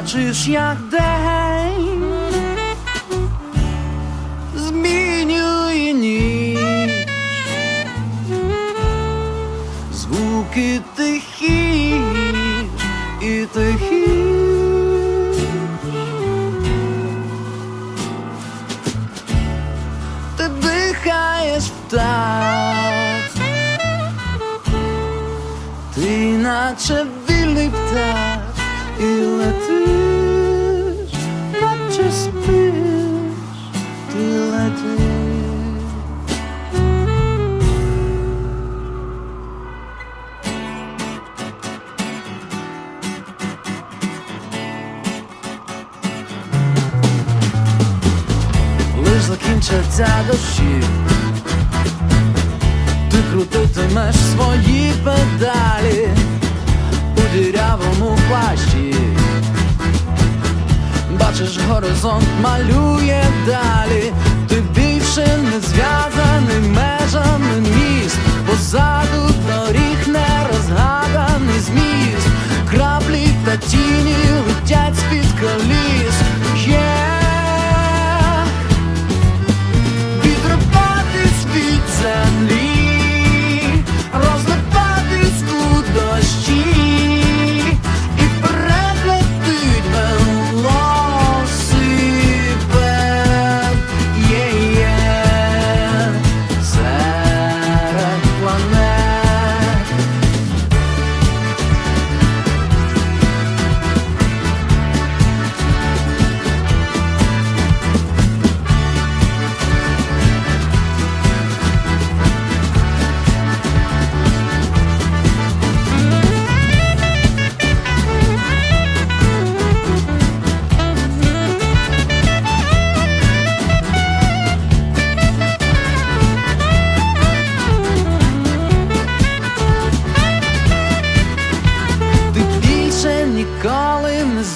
бачиш, як день змінює ніч, звуки тихі і тихі. Ти дихаєш в Ти наче вільний птах і летиш, закінчаться дощі ти крутитимеш свої педалі у дірявому плащі. Бачиш, горизонт малює далі, ти більше не зв'язаний межами міст, позаду доріг не розгаданий зміст, краплі та тіні летять з-під коліс.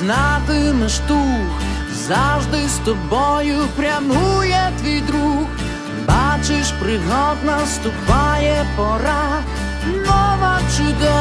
Ніколи не знатимеш тух, завжди з тобою прямує твій друг. Бачиш, пригод наступає пора, нова гра.